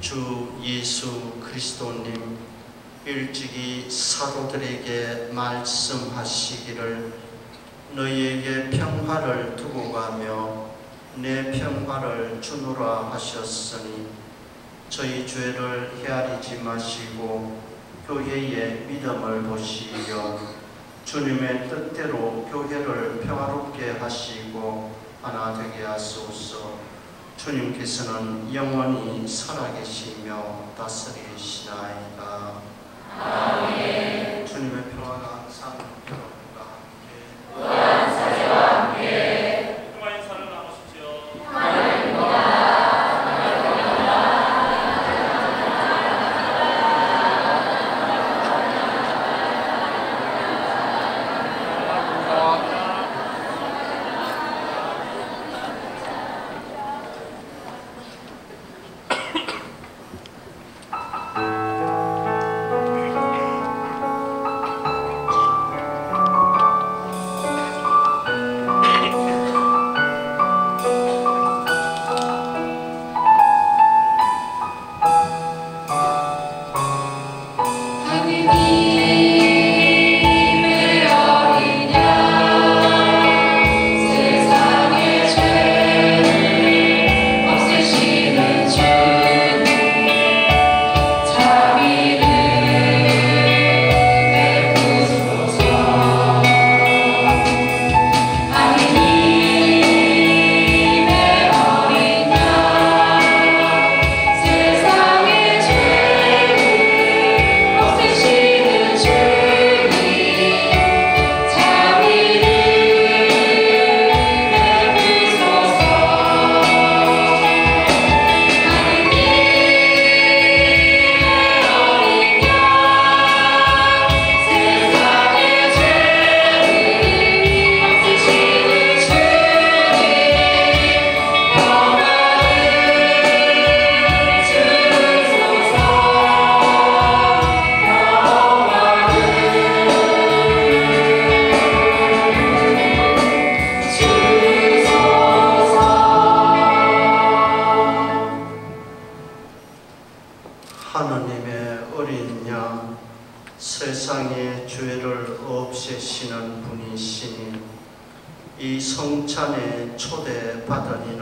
주 예수 그리스도님 일찍이 사도들에게 말씀하시기를 너희에게 평화를 두고 가며 내 평화를 주노라 하셨으니 저희 죄를 헤아리지 마시고 교회의 믿음을 보시며 주님의 뜻대로 교회를 평화롭게 하시고 하나 되게 하소서 주님께서는 영원히 살아계시며 다스리시나이다. 아멘. 주님의 평화가 항상 여러분 하 세상의 죄를 없애시는 분이시니 이 성찬에 복되도다. 주님